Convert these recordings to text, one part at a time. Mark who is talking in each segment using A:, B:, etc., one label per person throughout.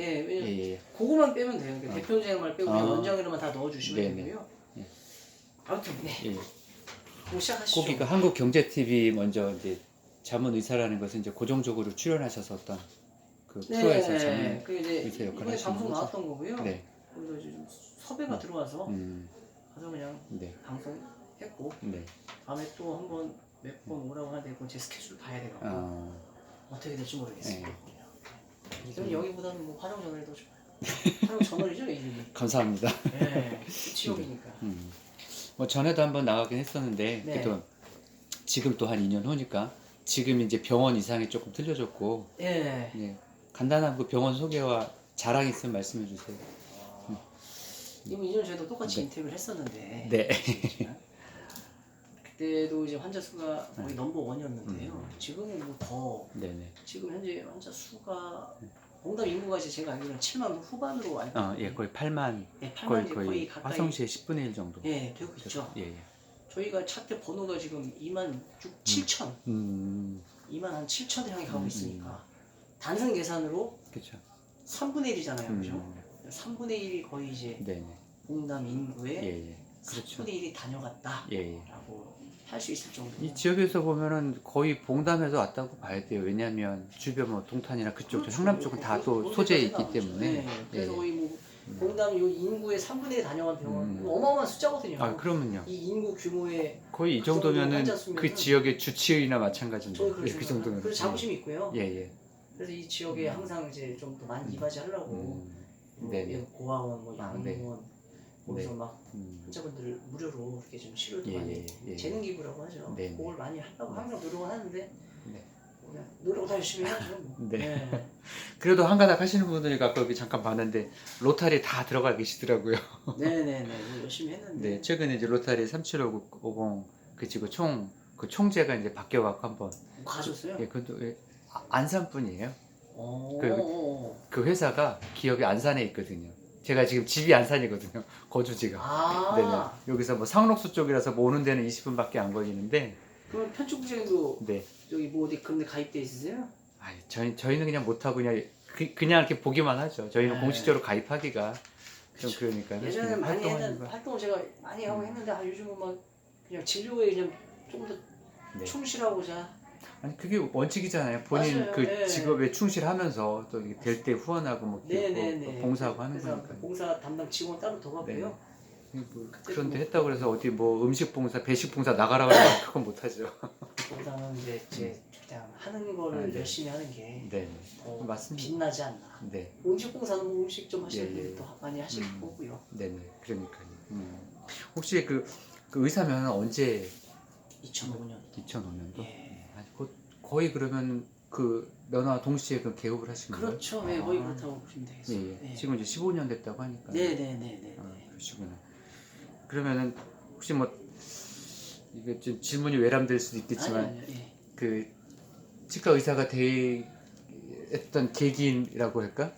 A: 예, 왜냐면
B: 예, 예.
A: 그거만 빼면 돼요. 그러니까
B: 어.
A: 대표장만 빼고 그냥
B: 아.
A: 원장으로만 다 넣어주시면
B: 네네.
A: 되고요.
B: 예.
A: 아무튼 네,
B: 예.
A: 뭐 시작하시죠.
B: 거기가 한국 경제 TV 먼저 이제 자문 의사라는 것은 이제 고정적으로 출연하셔서 어떤 그 프로에서 자문
A: 그 이제
B: 의사 역할을
A: 이번에
B: 하시는
A: 방송
B: 거죠?
A: 나왔던 거고요.
B: 네.
A: 그래서 이제 좀 섭외가 들어와서
B: 음.
A: 가서 그냥
B: 네.
A: 방송했고
B: 네.
A: 다음에 또 한번 몇 번 오라고 하는데 그건 제 스케줄 봐야 돼요.
B: 어.
A: 어떻게 될지 모르겠습니다.
B: 네.
A: 저는 여기보다는 뭐 화정 전월이 더 좋아요. 화정 전월이죠 이름이.
B: 감사합니다.
A: 예, 지역이니까.
B: 음. 뭐 전에도 한번 나가긴 했었는데
A: 네.
B: 그래도 지금 또 한 2년 후니까 지금 이제 병원 이상이 조금 틀려졌고
A: 예.
B: 예. 간단한 그 병원 소개와 자랑 있으면 말씀해 주세요.
A: 이거 이전 저희도 똑같이
B: 네.
A: 인터뷰를 했었는데
B: 네.
A: 그때도 이제 환자 수가 거의 넘버 원이었는데요.
B: 음.
A: 지금은 뭐더
B: 네네.
A: 지금 현재 환자 수가 공담 인구가 이제 제가 알기로는 7만 후반으로 알고
B: 어, 예, 거의 8만
A: 예, 8만
B: 거의
A: 이제
B: 거의,
A: 거의 가까이
B: 화성시의 10분의 1 정도.
A: 예, 되고 있죠.
B: 예, 예.
A: 저희가 차트 번호가 지금 2만 6, 7천,
B: 음,
A: 2만 한 7천 향해 가고
B: 음.
A: 있으니까 단순 계산으로
B: 그렇죠.
A: 3분의 1이잖아요, 그죠?
B: 음,
A: 3분의 1이 거의 이제
B: 네네.
A: 공담 인구의
B: 예, 예. 그렇죠.
A: 3분의 1이 다녀갔다라고
B: 예, 예.
A: 할 수 있을 정도.
B: 이 지역에서 보면은 거의 봉담에서 왔다고 봐야 돼요. 왜냐하면 주변 뭐 동탄이나 그쪽,
A: 그렇죠.
B: 성남 쪽은 다또
A: 어디까지나
B: 소재에 있기. 때문에.
A: 네, 그래서
B: 예.
A: 거의 뭐 공담 요 인구의 3분의 1 다녀간 병원
B: 음.
A: 어마어마한 숫자거든요.
B: 아, 그러면요.
A: 이 인구 규모의
B: 거의 이
A: 그 정도
B: 정도면은
A: 환자 수면은
B: 그 지역의 주치의나 마찬가지인데.
A: 저희
B: 예,
A: 그렇게
B: 그 정도면.
A: 그래서 자부심이 있고요.
B: 예, 예.
A: 그래서 이 지역에 항상 이제 좀 더 많이 이바지하려고
B: 음,
A: 뭐
B: 네네.
A: 고아원, 뭐
B: 아, 네.
A: 거기서 막
B: 음,
A: 환자분들 무료로 이렇게 좀 치료도
B: 예,
A: 많이
B: 예, 예.
A: 재능 기부라고 하죠.
B: 네, 네.
A: 그걸 많이 하려고 항상 노력은 하는데
B: 네.
A: 그냥 노력 다 열심히 해야죠. 뭐.
B: 네. 그래도 한 가닥 하시는 분들이 아까 여기 잠깐 봤는데 로타리 다 들어가 계시더라고요.
A: 네네네 뭐 열심히 했는데
B: 네, 최근에 이제 로타리 3750그 지금 총그 총재가 이제 바뀌어 갖고 한번
A: 뭐 가셨어요?
B: 예, 그것도 예, 아- 안산 분이에요.
A: 어,
B: 그-
A: 어,
B: 그 회사가 기업이 안산에 있거든요. 제가 지금 집이 안산이거든요. 거주지가.
A: 아
B: 네네. 여기서 뭐 상록수 쪽이라서 뭐 오는 데는 20분밖에 안 걸리는데,
A: 그럼 편집국장도
B: 네.
A: 여기 뭐 어디 그런 데 가입돼 있으세요?
B: 아니, 저희 저희는 그냥 못 하고 그냥 그, 그냥 이렇게 보기만 하죠. 저희는
A: 네.
B: 공식적으로 가입하기가 좀. 그러니까
A: 예전에 많이 했는
B: 거.
A: 활동을 제가 많이 하고
B: 음.
A: 했는데 아, 요즘은 막 그냥 진료에 그냥 좀 더
B: 네.
A: 충실하고자
B: 아니 그게 원칙이잖아요. 본인
A: 맞아요.
B: 그
A: 네.
B: 직업에 충실하면서 또 될 때 후원하고 뭐 이렇게
A: 네네네
B: 뭐 봉사하고 하는
A: 그래서
B: 거니까.
A: 봉사 담당 직원 따로 더 갖고요.
B: 뭐
A: 그때
B: 그런데
A: 뭐-
B: 했다고 그래서 어디 뭐 음식 봉사, 배식 봉사 나가라 그러면 그건 못 하죠.
A: 봉사는 이제 제 그냥 하는 거를
B: 아, 네.
A: 열심히 하는 게
B: 네.
A: 더
B: 맞습니다.
A: 빛나지 않나.
B: 네.
A: 음식 봉사는 뭐 음식 좀 하시는
B: 예, 예.
A: 분들이 더 많이 하실
B: 음.
A: 거고요.
B: 네네. 그러니까요. 음. 혹시 그, 그 의사면 언제
A: 2005년.
B: 2005년도?
A: 예.
B: 거의 그러면 그 면허 동시에 그 개업을 하신 거예요?
A: 그렇죠. 네, 거의
B: 아.
A: 그렇다고 보시면
B: 예,
A: 되겠어요.
B: 예.
A: 네.
B: 지금 이제 15년 됐다고 하니까.
A: 네 네 네 네.
B: 아, 그러시구나. 그러면은 혹시 뭐 이게 좀 질문이 외람될 수도 있겠지만
A: 아니, 아니, 예.
B: 그 치과 의사가 되었던 계기라고 할까?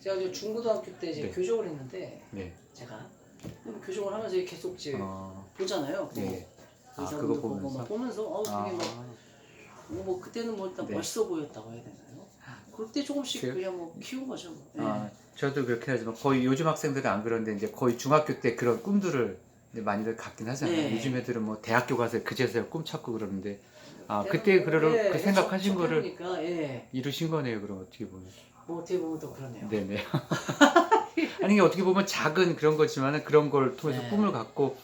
A: 제가 이제 중고등학교 때 이제
B: 네.
A: 교정을 했는데
B: 네.
A: 제가 그럼 교정을 하면서 계속 이제
B: 어,
A: 보잖아요. 그
B: 네. 아,
A: 의사분들
B: 그거
A: 보고
B: 보면서?
A: 막 보면서 어
B: 아,
A: 되게 막 뭐, 뭐 그때는 뭐 일단
B: 네.
A: 멋있어 보였다고 해야 되나요? 그때 조금씩
B: 그래요?
A: 그냥 뭐 키운 거죠. 뭐. 네.
B: 아, 저도 그렇게 하지만 거의 요즘 학생들은 안 그런데 이제 거의 중학교 때 그런 꿈들을 이제 많이들 갖긴 하잖아요.
A: 네.
B: 요즘 애들은 뭐 대학교 가서 그제서야 꿈 찾고 그러는데 아
A: 그때 뭐,
B: 그러러
A: 예,
B: 그 생각하신
A: 저-
B: 거를
A: 저때니까, 예.
B: 이루신 거네요. 그럼 어떻게 보면.
A: 뭐 어떻게 보면 또 그러네요.
B: 네네. 아니 이게 어떻게 보면 작은 그런 거지만은 그런 걸 통해서
A: 네.
B: 꿈을 갖고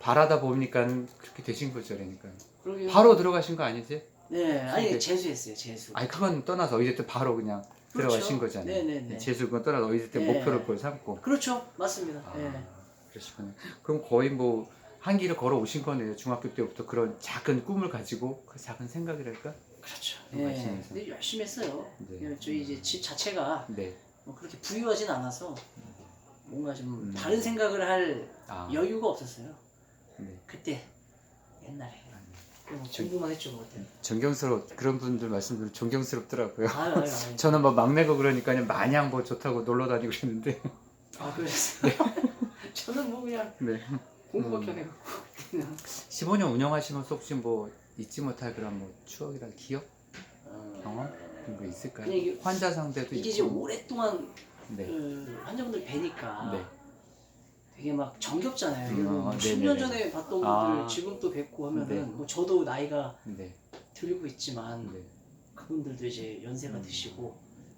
B: 바라다 보니까 그렇게 되신 거죠, 그러니까.
A: 그러게요.
B: 바로 들어가신 거 아니지?
A: 네, 아니
B: 네.
A: 재수했어요, 재수.
B: 아니 그건 떠나서 어디서 또 바로 그냥
A: 그렇죠.
B: 들어가신 거잖아요.
A: 네네네.
B: 재수 그건 떠나서 어디서 때
A: 네.
B: 목표를 그걸 삼고.
A: 그렇죠, 맞습니다.
B: 아,
A: 예.
B: 그러시구나. 그럼 거의 뭐 한 길을 걸어 오신 거네요. 중학교 때부터 그런 작은 꿈을 가지고 그 작은 생각이랄까?
A: 그렇죠. 예.
B: 말씀하셔서.
A: 근데 열심히 했어요.
B: 네.
A: 예, 저희 이제 집 자체가
B: 네.
A: 뭐 그렇게 부유하진 않아서 뭔가 좀
B: 음.
A: 다른 생각을 할
B: 아,
A: 여유가 없었어요.
B: 네.
A: 그때 옛날에 공부만 했죠 뭐 그때.
B: 존경스러워 그런 분들 말씀들 존경스럽더라고요.
A: 아유 아유 아유.
B: 저는 뭐 막내고 그러니까 그냥 마냥 뭐 좋다고 놀러 다니고 그랬는데.
A: 아 그러셨어요. 저는 뭐 그냥
B: 네.
A: 공부밖에
B: 음.
A: 안 해갖고 그냥
B: 15년 운영하시면서 혹시 뭐 잊지 못할 그런 뭐 추억이랑 기억?
A: 어,
B: 경험? 그런 거 있을까요?
A: 그냥 이게-
B: 환자 상대도
A: 이게
B: 있고.
A: 이제 오랫동안
B: 네.
A: 그 환자분들 뵈니까
B: 네.
A: 되게 막 정겹잖아요.
B: 음,
A: 이거
B: 아,
A: 뭐
B: 네네네.
A: 10년 전에 봤던 분들
B: 아.
A: 지금 또 뵙고 하면은
B: 네.
A: 뭐 저도 나이가
B: 네.
A: 들고 있지만
B: 네.
A: 그분들도 이제 연세가
B: 음.
A: 드시고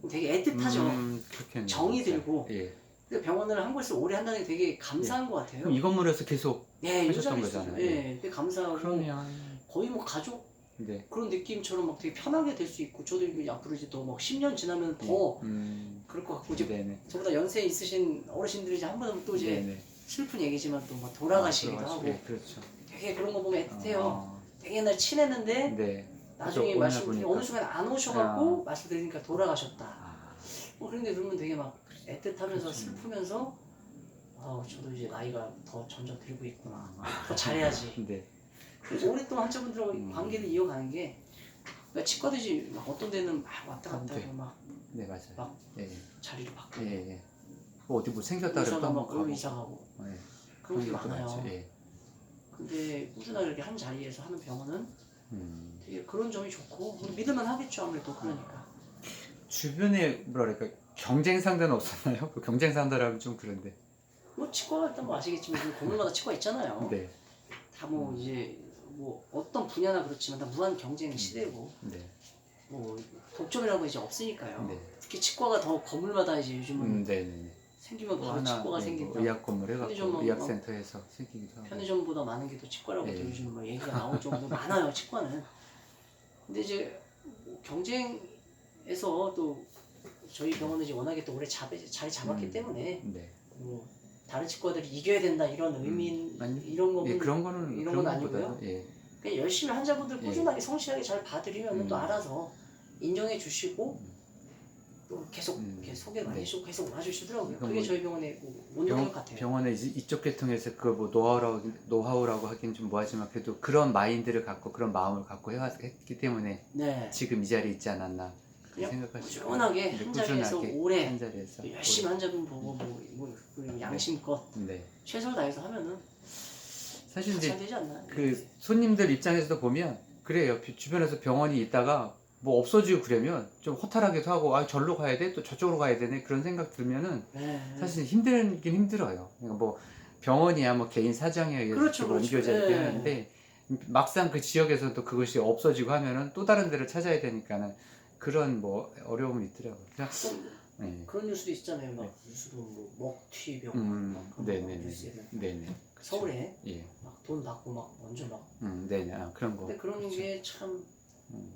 A: 되게 애틋하죠.
B: 음, 그렇겠네요.
A: 정이
B: 진짜.
A: 들고.
B: 예.
A: 근데 병원을 한 곳에서 오래 한다는 게 되게 감사한 것 같아요.
B: 이 건물에서 계속
A: 네, 이
B: 하셨던 거잖아요.
A: 예, 되게 감사하고
B: 그러면
A: 거의 뭐 가족
B: 네.
A: 그런 느낌처럼 막 되게 편하게 될 수 있고 저도 이제 앞으로 이제 또 막 10년 지나면 더
B: 음.
A: 그럴 것 같고 이제
B: 네네.
A: 저보다 연세 있으신 어르신들이 이제 한 번 또 이제
B: 네네.
A: 슬픈 얘기지만 또 막 돌아가시기도
B: 아,
A: 하고
B: 돌아가시고, 그렇죠.
A: 되게 그런 거 보면 애틋해요.
B: 어,
A: 되게 옛날 친했는데
B: 네.
A: 나중에
B: 그죠,
A: 말씀드리
B: 보니까.
A: 어느 순간 안 오셔갖고 말씀드리니까 돌아가셨다.
B: 아,
A: 뭐 그런데 그러면 되게 막 애틋하면서
B: 그렇죠.
A: 슬프면서 아 저도 이제 나이가 더 점점 들고 있구나. 더 잘해야지.
B: 네.
A: 그래서 오랫동안 환자분들하고
B: 음.
A: 관계를 이어가는 게 그러니까 치과도 이제 막 어떤 데는 막 왔다 갔다
B: 네.
A: 하고 막
B: 네 맞아요.
A: 막
B: 예. 예.
A: 자리를 바꾸고
B: 예. 예. 뭐 어디 뭐 생겼다 한번
A: 거기
B: 가고.
A: 가고
B: 예.
A: 그런 게
B: 것도
A: 많아요.
B: 많죠. 예.
A: 근데 꾸준하게 이렇게 한 자리에서 하는 병원은
B: 음.
A: 되게 그런 점이 좋고 믿을만 하겠죠 아무래도 그러니까.
B: 주변에 뭐라 그럴까 경쟁 상대는 없었나요? 그 경쟁 상대라면 좀 그런데.
A: 뭐 치과가 일단 뭐 아시겠지만 지금 건물마다 치과 있잖아요.
B: 네.
A: 다 뭐 이제 뭐 어떤 분야나 그렇지만 다 무한 경쟁 시대고
B: 네.
A: 뭐 독점이라고 이제 없으니까요.
B: 네.
A: 특히 치과가 더 건물마다 이제 요즘은
B: 음, 네, 네.
A: 생기면
B: 뭐
A: 바로 치과가
B: 네,
A: 생긴다.
B: 뭐 의학 건물
A: 편의점
B: 해갖고
A: 뭐-
B: 의학센터에서 생기기도 하고.
A: 편의점보다 많은 게또 치과라고 또
B: 네.
A: 요즘 뭐 얘기가 나올 정도로 많아요 치과는. 근데 이제 뭐 경쟁에서 또 저희 병원은 이제 워낙에 또 오래 잡, 자리 잡았기
B: 음.
A: 때문에
B: 네.
A: 뭐 다른 치과들이 이겨야 된다 이런 의미
B: 음, 아니,
A: 이런 거는
B: 예, 그런 거는
A: 이런
B: 그런
A: 건 아니고요.
B: 예.
A: 그냥 열심히 환자분들
B: 예.
A: 꾸준하게 성실하게 잘 봐드리면
B: 음.
A: 또 알아서 인정해 주시고
B: 음.
A: 또 계속
B: 음.
A: 이렇게 소개 많이
B: 네.
A: 해주시고 계속 와주시더라고요. 그게
B: 뭐
A: 저희 병원의 뭐 원동력
B: 병,
A: 같아요.
B: 병원에 이제 이쪽 계통에서 그뭐 노하우라고 노하우라고 하긴 좀 뭐하지만 그래도 그런 마인드를 갖고 그런 마음을 갖고 해왔기 때문에
A: 네.
B: 지금 이 자리에 있지 않았나 생각할 수
A: 꾸준하게
B: 네,
A: 한 자리에서
B: 꾸준하게
A: 오래
B: 한 자리에서
A: 열심히 환자분 보고 뭐, 뭐 그리고 양심껏
B: 오래. 네.
A: 최선을 다해서 하면은
B: 사실
A: 잘
B: 이제
A: 되지 않나.
B: 그 손님들 입장에서도 보면 그래요 비- 주변에서 병원이 있다가 뭐 없어지고 그러면 좀 허탈하기도 하고 아 절로 가야 돼 또 저쪽으로 가야 되네 그런 생각 들면은
A: 네.
B: 사실 힘들긴 힘들어요. 그러니까 뭐 병원이야 뭐 개인 사정에 의해서
A: 그렇죠,
B: 좀
A: 그렇죠.
B: 옮겨져야
A: 예.
B: 하는데 막상 그 지역에서 또 그것이 없어지고 하면은 또 다른 데를 찾아야 되니까는 그런 뭐 어려움이 있더라고요. 그냥,
A: 좀
B: 네.
A: 그런 뉴스도 있잖아요. 막
B: 네.
A: 뉴스도 뭐 먹튀병
B: 음,
A: 막 그런
B: 네네네.
A: 뉴스에
B: 네네. 그쵸.
A: 서울에
B: 예.
A: 막 돈 받고 막 완전 막
B: 음, 네네. 아, 그런 거.
A: 근데 그런
B: 그렇죠.
A: 게참
B: 음,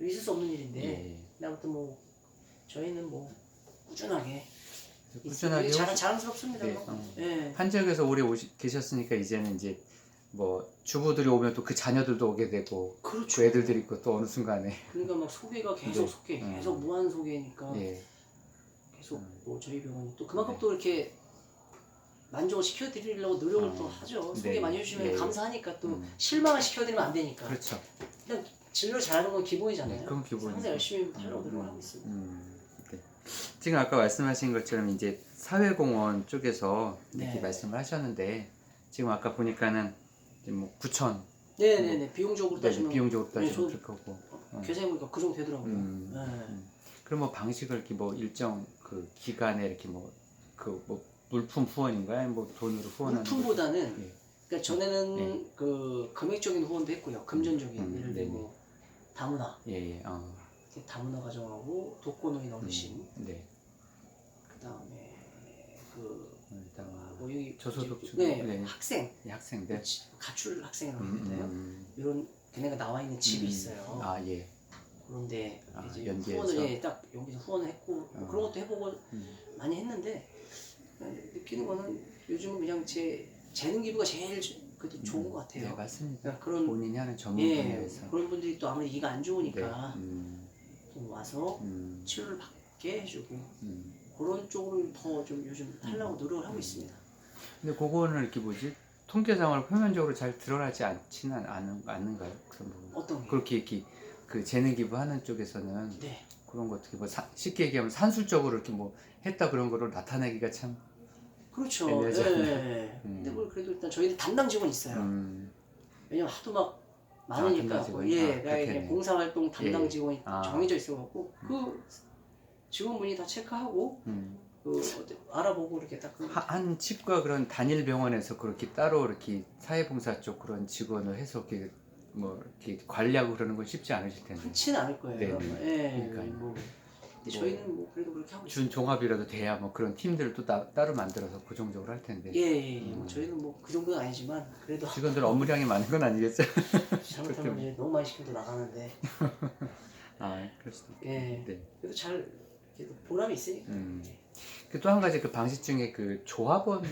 A: 있을 수 없는 일인데
B: 예.
A: 근데 아무튼 뭐 저희는 뭐 꾸준하게
B: 꾸준하게
A: 자랑, 자랑스럽습니다.
B: 네,
A: 뭐.
B: 어.
A: 예.
B: 한 지역에서 오래 오시, 계셨으니까 이제는 이제 뭐 주부들이 오면 또 그 자녀들도 오게 되고
A: 그렇죠.
B: 그 애들들이 있고 또 어느 순간에
A: 그러니까 막 소개가 계속
B: 네.
A: 소개,
B: 음.
A: 계속 무한 소개니까
B: 예.
A: 계속
B: 음.
A: 뭐 저희 병원이 또 그만큼
B: 네.
A: 또 이렇게 만족을 시켜드리려고 노력을
B: 어.
A: 또 하죠. 소개
B: 네.
A: 많이 해주시면
B: 네.
A: 감사하니까 또
B: 음.
A: 실망을 시켜드리면 안 되니까.
B: 그렇죠.
A: 그냥 진로 잘하는 건 기본이잖아요.
B: 네, 그건 기본이죠.
A: 항상 열심히 하려고
B: 음,
A: 노력을
B: 음.
A: 하고 있습니다.
B: 음, 네. 지금 아까 말씀하신 것처럼 이제 사회공원 쪽에서 이렇게
A: 네.
B: 말씀을 하셨는데 지금 아까 보니까는 이제 뭐 9천
A: 네네네 비용적으로 따지면
B: 비용적으로
A: 네,
B: 따지면
A: 저-
B: 그럴 거고 음.
A: 계산해 보니까 그 정도 되더라고요.
B: 음,
A: 네.
B: 음. 그럼 뭐 방식을 이렇게 뭐 일정 그 기간에 이렇게 뭐 그 뭐 물품 후원인가요? 뭐 돈으로 후원하는
A: 물품보다는
B: 예.
A: 그러니까 전에는
B: 네.
A: 그 금액적인 후원도 했고요. 금전적인
B: 음,
A: 예를
B: 네네.
A: 들고 다문화
B: 예, 예. 어.
A: 이렇게 다문화 가정하고 독거노인 어르신
B: 음, 네.
A: 그다음에 그
B: 일단
A: 뭐 여기
B: 저소득층,
A: 네,
B: 네.
A: 학생
B: 이 학생들
A: 지- 가출 학생이라고
B: 음,
A: 하는데요.
B: 음,
A: 이런 걔네가 나와 있는 집이
B: 음.
A: 있어요.
B: 아, 예.
A: 그런데
B: 아,
A: 이제
B: 연계해서?
A: 후원을 예, 딱 여기서 후원을 했고 뭐
B: 어.
A: 그런 것도 해보고
B: 음.
A: 많이 했는데 그냥 느끼는 거는 요즘은 그냥 제 재능 기부가 제일 저- 그래도 좋은 것 같아요.
B: 네, 맞습니다.
A: 그러니까 그런
B: 본인이 하는 전문
A: 예
B: 분야에서
A: 그런 분들이 또 아무리 이가 안 좋으니까
B: 네. 음,
A: 좀 와서
B: 음,
A: 치료를 받게 해주고
B: 음.
A: 그런 쪽으로 더좀 요즘 하려고 노력을 하고
B: 음.
A: 있습니다.
B: 근데 그거는 이렇게 뭐지? 통계상으로 표면적으로 잘 드러나지 않지는 않은, 않는가요? 그런 부분.
A: 어떤 게?
B: 그렇게 이렇게 그 재능 기부하는 쪽에서는
A: 네.
B: 그런 거 어떻게 뭐 사- 쉽게 얘기하면 산술적으로 이렇게 뭐 했다 그런 거를 나타내기가 참
A: 그렇죠.
B: 애매하지
A: 예.
B: 않나요?
A: 예.
B: 음.
A: 근데 뭐 그래도 일단 저희는 담당 직원 있어요.
B: 음,
A: 왜냐면 하도 막 많으니까
B: 담당 직원이?
A: 예,
B: 아,
A: 그러니까 이제
B: 그렇겠네.
A: 봉사활동 담당
B: 예.
A: 직원이
B: 아.
A: 정해져 있어갖고 그 직원분이 다 체크하고
B: 음.
A: 그 어디 알아보고 이렇게 딱 그,
B: 하- 한 치과 그런 단일 병원에서 그렇게 따로 이렇게 사회봉사 쪽 그런 직원을 해서 이렇게 뭐 이렇게 관리하고 그러는 건 쉽지 않으실 텐데
A: 흔치는 않을 거예요.
B: 네 네.
A: 예,
B: 그러니까요.
A: 뭐, 근데
B: 뭐
A: 저희는 뭐 그래도 그렇게 하고 있어요.
B: 준 종합이라도 돼야 뭐 그런 팀들을 또 따, 따로 만들어서 고정적으로 할 텐데
A: 예, 예, 예. 뭐
B: 음.
A: 저희는 뭐 그 정도는 아니지만 그래도
B: 직원들 업무량이 많은 건 아니겠죠?
A: 잘못하면 이제 너무 많이 시켜도 나가는데
B: 아 그럴 수도 있고
A: 예,
B: 네.
A: 그래도 잘 그래도 보람이 있으니까.
B: 음. 또한 가지 그 방식 중에 그 조합원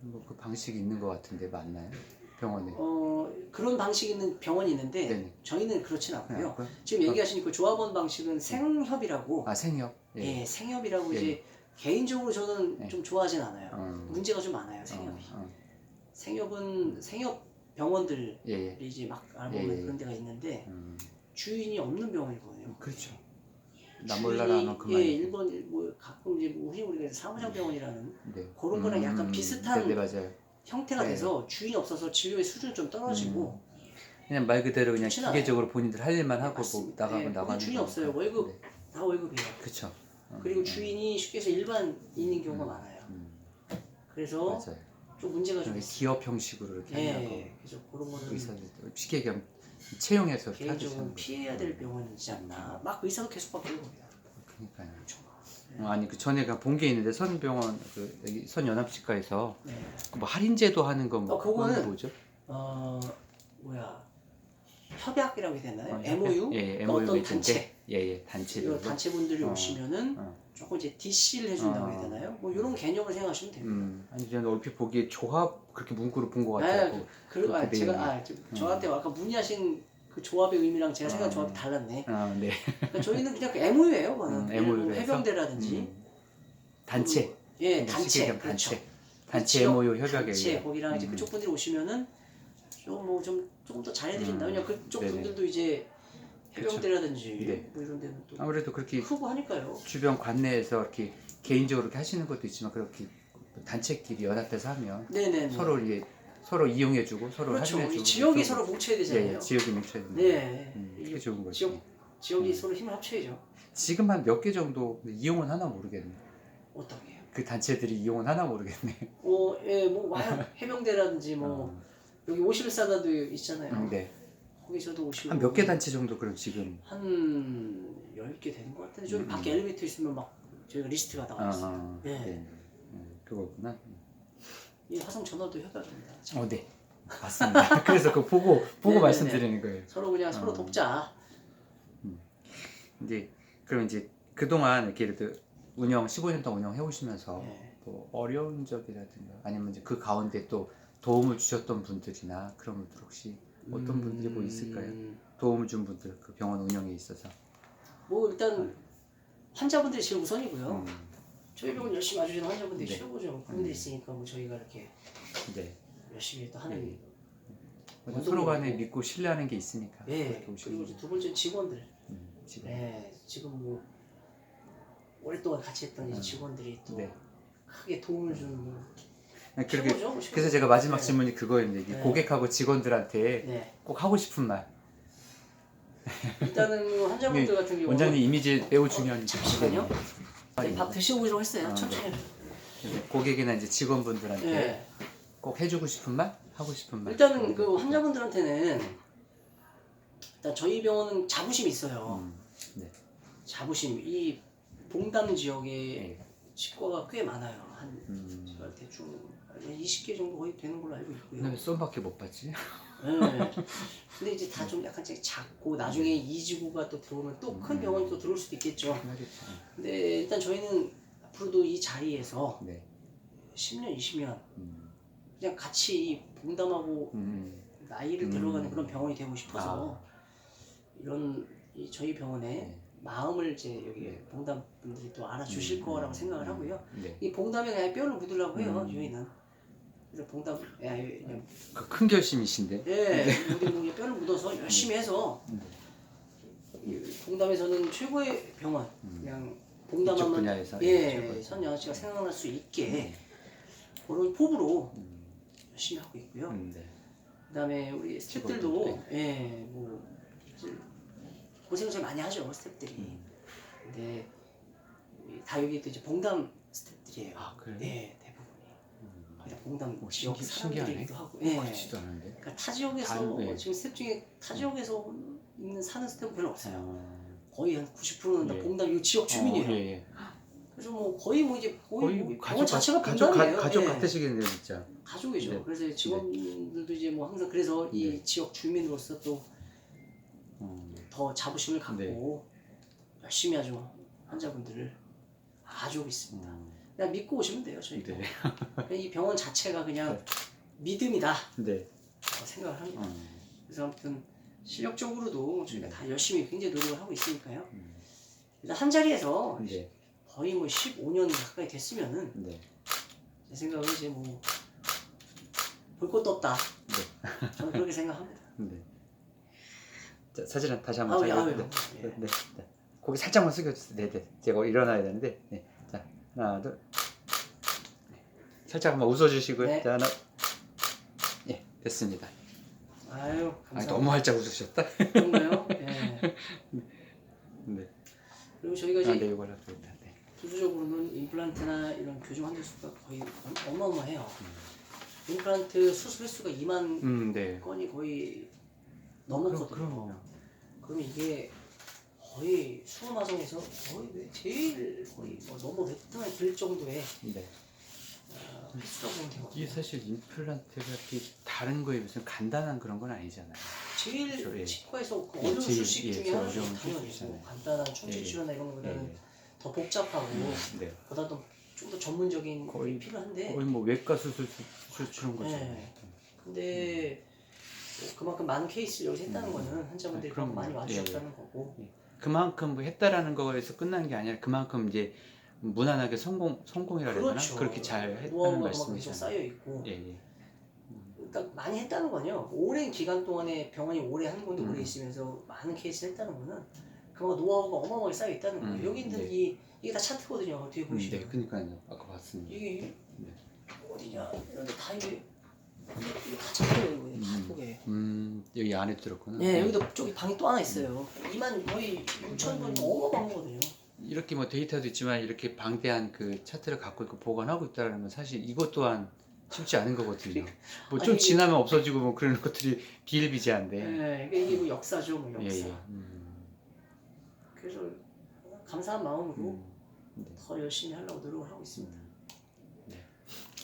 B: 뭐 그 방식이 있는 것 같은데 맞나요? 병원에
A: 어 그런 방식 있는 병원이 있는데
B: 네네.
A: 저희는 그렇진 않고요.
B: 네,
A: 지금 얘기하신 그 조합원 방식은 생협이라고
B: 아 생협
A: 예, 생협이라고
B: 예.
A: 이제 개인적으로 저는
B: 예.
A: 좀 좋아하진 않아요.
B: 어.
A: 문제가 좀 많아요 생협이.
B: 어, 어.
A: 생협은 생협 병원들이
B: 예, 예.
A: 이제 막 알아보면
B: 예, 예.
A: 그런 데가 있는데
B: 음,
A: 주인이 없는 병원이거든요.
B: 그렇죠. 하면
A: 주인이-
B: 그만.
A: 예, 일본 뭐 가끔 이제 뭐 흔히 우리가 사무장 병원이라는
B: 네.
A: 그런 거랑 약간 비슷한
B: 네, 네 맞아요.
A: 형태가
B: 네.
A: 돼서 주인이 없어서 진료의 수준이 좀 떨어지고
B: 그냥 말 그대로 그냥
A: 좋진
B: 기계적으로 본인들 할 일만
A: 네,
B: 하고 뭐
A: 맞습니다.
B: 나가면
A: 네,
B: 나가는
A: 주인이
B: 거니까.
A: 없어요. 월급
B: 네.
A: 다 월급이에요.
B: 그쵸. 어,
A: 그리고
B: 어.
A: 주인이 쉽게 해서 일반인인 경우가 많아요.
B: 음,
A: 그래서
B: 맞아요.
A: 좀 문제가 좀 있어요.
B: 기업 형식으로 이렇게 하고
A: 예, 그래서 그런 거는
B: 의사들 쉽게 그냥 채용해서 이렇게
A: 개인적으로 피해야 될 병원이지 않나. 막 의사도 계속 바뀌고 겁니다.
B: 그러니까요.
A: 네.
B: 어, 아니 그 전에 본게 있는데 선병원 그 여기 선연합치과에서
A: 네.
B: 그뭐 할인제도 하는 건
A: 어, 그거는
B: 그건 뭐죠?
A: 어 뭐야 협약이라고 해야 되나요?
B: 어,
A: MOU?
B: 예, 예,
A: 그러니까 어떤
B: MOU
A: 단체
B: 예예 단체
A: 이런 단체 분들이
B: 어,
A: 오시면은
B: 어.
A: 조금 이제 DC를 해준다고
B: 어.
A: 해야 되나요? 뭐 이런 개념을 생각하시면 됩니다.
B: 음 아니 저는 얼핏 보기에 조합 그렇게 문구로 본것
A: 아,
B: 같아요.
A: 그, 아,
B: 그렇게
A: 제가. 아, 저, 저한테 아까 문의하신 그 조합의 의미랑 제가 생각한
B: 어.
A: 조합이 달랐네.
B: 아 네.
A: 그러니까 저희는 그냥 그 MOU예요, 그거는.
B: 음, MOU 에서?
A: 해병대라든지
B: 음. 단체.
A: 예,
B: 그러니까
A: 단체,
B: 쉽게 얘기하면
A: 그렇죠.
B: 단체. 단체
A: 지역
B: MOU 협약에
A: 단체
B: 의해.
A: 거기랑 이제
B: 음.
A: 그쪽 분들이 오시면은 좀뭐좀 조금 더 잘해드린다.
B: 음.
A: 왜냐 그쪽
B: 네네.
A: 분들도 이제 해병대라든지
B: 네.
A: 뭐 이런 데는 또
B: 아무래도 그렇게
A: 크고 하니까요.
B: 주변 관내에서 이렇게 개인적으로 이렇게 하시는 것도 있지만 그렇게 단체끼리 연합해서 하면
A: 네네.
B: 서로 이게 서로 이용해주고 서로
A: 그렇죠. 이 지역이
B: 서로-
A: 뭉쳐야
B: 예,
A: 되잖아요.
B: 예, 지역이 뭉쳐야 된다.
A: 네.
B: 음,
A: 이게
B: 좋은 거지.
A: 지역 지역이
B: 음.
A: 서로 힘을 합쳐야죠.
B: 지금 한 몇 개 정도 이용은 하나 모르겠네.
A: 어떻게요?
B: 그 단체들이 이용은 하나 모르겠네.
A: 뭐, 예, 뭐 와요. 해병대라든지 뭐
B: 어,
A: 여기 51사단도 있잖아요.
B: 음, 네.
A: 거기서도 오시고
B: 한몇 개 단체 정도 그럼 지금.
A: 한 10개 되는 것 같은데 저기
B: 음.
A: 밖에 엘리베이터 있으면 막 저희가 리스트가
B: 아,
A: 나와 있어요.
B: 아,
A: 네.
B: 네. 음, 그거구나.
A: 이 화성 전화도 협약입니다. 참.
B: 어, 네. 맞습니다. 그래서 그 보고 보고
A: 네네네.
B: 말씀드리는 거예요.
A: 서로 그냥 서로
B: 어.
A: 돕자.
B: 이제 그럼 이제 그동안 이렇게 예를 들어 운영 15년 동안 운영해 오시면서
A: 네.
B: 뭐 어려운 적이라든가 아니면 이제 그 가운데 또 도움을 주셨던 분들이나 그런 분들 혹시 어떤 분들이 뭐 있을까요?
A: 음,
B: 도움을 준 분들 그 병원 운영에 있어서.
A: 뭐 일단 환자분들이 제일 우선이고요.
B: 음,
A: 저희 병원 열심히 와주시는 환자분들이
B: 네.
A: 최고죠. 그분들
B: 음.
A: 있으니까 뭐 저희가 이렇게
B: 네.
A: 열심히 또 하는.
B: 네.
A: 원동력이고.
B: 서로 간에 믿고 신뢰하는 게 있으니까.
A: 네.
B: 그렇게 오시는
A: 그리고
B: 거죠.
A: 이제 두 번째 직원들.
B: 음, 지금.
A: 네. 지금 뭐 오랫동안 같이 했던 이제
B: 음.
A: 직원들이 또
B: 네.
A: 크게 도움을 주는 뭐
B: 네, 그렇게
A: 최고죠. 뭐 최고.
B: 그래서 제가 마지막
A: 네.
B: 질문이 그거였는데
A: 네.
B: 고객하고 직원들한테
A: 네.
B: 꼭 하고 싶은 말.
A: 일단은 뭐 환자분들 같은 경우
B: 네. 원장님 이미지 매우 중요한
A: 어, 잠시만요.
B: 네.
A: 네, 밥 드시고 했어요.
B: 아,
A: 천천히.
B: 이제 고객이나 이제 직원분들한테
A: 네.
B: 꼭 해주고 싶은 말, 하고 싶은 말.
A: 일단은 그 환자분들한테는 일단 저희 병원은 자부심이 있어요.
B: 음, 네.
A: 자부심. 이 봉담 지역에
B: 네.
A: 치과가 꽤 많아요. 한
B: 음.
A: 제가 대충 20개 정도 거의 되는 걸로 알고 있고요.
B: 왜 쏜밖에 못 받지?
A: 네. 근데 이제 다 좀 약간 좀 작고 나중에 이지구가 또 들어오면 또큰
B: 음.
A: 병원이 또 들어올 수도 있겠죠.
B: 하겠죠.
A: 근데 일단 저희는 앞으로도 이 자리에서
B: 네.
A: 10년, 20년
B: 음.
A: 그냥 같이 이 봉담하고
B: 음.
A: 나이를
B: 음.
A: 들어가는 그런 병원이 되고 싶어서 이런 이 저희 병원에
B: 네.
A: 마음을 이제 여기
B: 네.
A: 봉담 분들이 또 알아주실
B: 음,
A: 거라고
B: 음,
A: 생각을
B: 음.
A: 하고요.
B: 네.
A: 이 봉담에 그냥 뼈를 묻으려고 해요.
B: 음.
A: 저희는. 그래서 봉담, 야, 그냥
B: 그큰 결심이신데.
A: 예, 우리 뭐 뼈를 묻어서 열심히 해서
B: 음.
A: 이 봉담에서는 최고의 병원,
B: 음.
A: 그냥
B: 이쪽
A: 봉담하면
B: 분야에서
A: 예,
B: 최고의.
A: 선영아 씨가 생각날 수 있게
B: 네.
A: 그런 포부로
B: 음.
A: 열심히 하고 있고요.
B: 음, 네.
A: 그다음에 우리 스태프들도 예, 뭐 이제 고생을 좀 많이 하죠 스태프들이.
B: 음.
A: 근데 이- 다 여기 또 이제 봉담 스태프들이에요.
B: 아 그래?
A: 네, 대
B: 음.
A: 봉담
B: 오,
A: 지역
B: 신기- 신기하네.
A: 사람들이기도 하고. 예.
B: 그렇지도 않은데.
A: 그러니까 타 지역에서
B: 다른, 예.
A: 지금 스태프 중에 타 지역에서 있는 사는 스태프 별로 없어요.
B: 어.
A: 거의 한 90%는 다
B: 예.
A: 봉담 이 지역 주민이에요.
B: 어, 예, 예.
A: 그래서 뭐 거의 뭐 이제 거의, 뭐
B: 가족
A: 병원 자체가
B: 가족
A: 봉담이에요.
B: 가, 가족
A: 예.
B: 같으시겠네요 진짜.
A: 가족이죠.
B: 네.
A: 그래서 직원들도 이제 뭐 항상 그래서 이
B: 네.
A: 지역 주민으로서 또더
B: 어.
A: 자부심을 갖고
B: 네.
A: 열심히 하죠 환자분들을 아주 있습니다.
B: 음.
A: 그냥 믿고 오시면 돼요 저희
B: 네.
A: 이 병원 자체가 그냥
B: 네.
A: 믿음이다
B: 네.
A: 생각을 합니다.
B: 음.
A: 그래서 아무튼 실력적으로도 저희가
B: 네.
A: 다 열심히 굉장히 노력을 하고 있으니까요.
B: 음.
A: 일단 한 자리에서
B: 네.
A: 거의 뭐 15년 가까이 됐으면은
B: 네.
A: 제 생각은 이제 뭐 볼 것도 없다.
B: 네.
A: 저는 그렇게 생각합니다.
B: 네. 자, 사진은 다시 한번
A: 아우,
B: 찍어.
A: 아우,
B: 네.
A: 예.
B: 네. 네. 네. 고개 살짝만 숙여주세요. 네, 네. 제가 일어나야 되는데. 네. 자, 하나, 둘. 네. 살짝 한번 웃어주시고요.
A: 네.
B: 자, 하나. 예, 됐습니다.
A: 아유,
B: 아,
A: 감사합니다.
B: 너무 활짝 웃으셨다.
A: 그런가요? 예.
B: 네.
A: 그리고 저희가
B: 아,
A: 이제
B: 네, 이걸 할게요. 네.
A: 기술적으로는 임플란트나 이런 교정 환자 수가 거의 어마어마해요.
B: 음.
A: 임플란트 수술 횟수가 2만
B: 음, 네.
A: 건이 거의
B: 그럼,
A: 넘었거든요.
B: 그럼요.
A: 그러면 이게 거의 수호마성에서 거의 왜 제일 거의 뭐몇 등을 들 정도의
B: 네.
A: 어, 횟수라고 보면 되거든요.
B: 이게 사실 임플란트가 이렇게 다른 거에 무슨 간단한 그런 건 아니잖아요.
A: 제일
B: 그렇죠, 예.
A: 치과에서 그
B: 예,
A: 어려운
B: 제일,
A: 수식
B: 예,
A: 중에
B: 제일. 어려운
A: 당연히. 뭐 간단한 충치
B: 예, 예.
A: 치료나 이런
B: 예,
A: 거보다는
B: 예.
A: 더 복잡하고
B: 네.
A: 보다 더좀더 전문적인
B: 거의-
A: 게 필요한데
B: 거의 뭐 외과 수술 수술 치는 거죠.
A: 네. 근데 뭐 그만큼 많은 케이스를 여기서 했다는
B: 음.
A: 거는 환자분들이
B: 아, 그럼요.
A: 많이 와주셨다는
B: 예,
A: 거고
B: 그만큼 뭐 했다라는 거에서 끝난 게 아니라 그만큼 이제 무난하게 성공 성공이라 해야 되나
A: 그렇죠.
B: 그렇게 잘 했다는 말씀이잖아요.
A: 쌓여 있고
B: 예, 예.
A: 그러니까 많이 했다는 거는요 오랜 기간 동안에 병원이 오래 한 군데
B: 음.
A: 오래 있으면서 많은 케이스를 했다는 거는 그만큼 노하우가 어마어마하게 쌓여 있다는 거예요
B: 음,
A: 여기는
B: 네.
A: 이 이게 다 차트거든요 뒤에
B: 음,
A: 보시면
B: 네, 그러니까요. 아까 봤습니다.
A: 이게
B: 네.
A: 어디냐 이런데 다 이게 다 차트예요 이거 다
B: 음.
A: 보게
B: 음, 여기 안에 들었구나.
A: 네 여기도 저기 방이 또 하나 있어요 2만 거의 6천 분이면 어마어마한 거거든요
B: 이렇게 뭐 데이터도 있지만 이렇게 방대한 그 차트를 갖고 있고 보관하고 있다는 건 사실 이것 또한 쉽지 않은 거거든요. 뭐 좀
A: 아니,
B: 지나면 없어지고 뭐 그런 것들이 비일비재한데.
A: 네, 이게 뭐 역사죠, 뭐
B: 예,
A: 역사.
B: 예. 음,
A: 그래서 감사한 마음으로
B: 음, 네.
A: 더 열심히 하려고 노력을 하고 있습니다.
B: 네.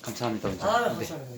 B: 감사합니다. 원장님.
A: 아,
B: 네.
A: 감사합니다.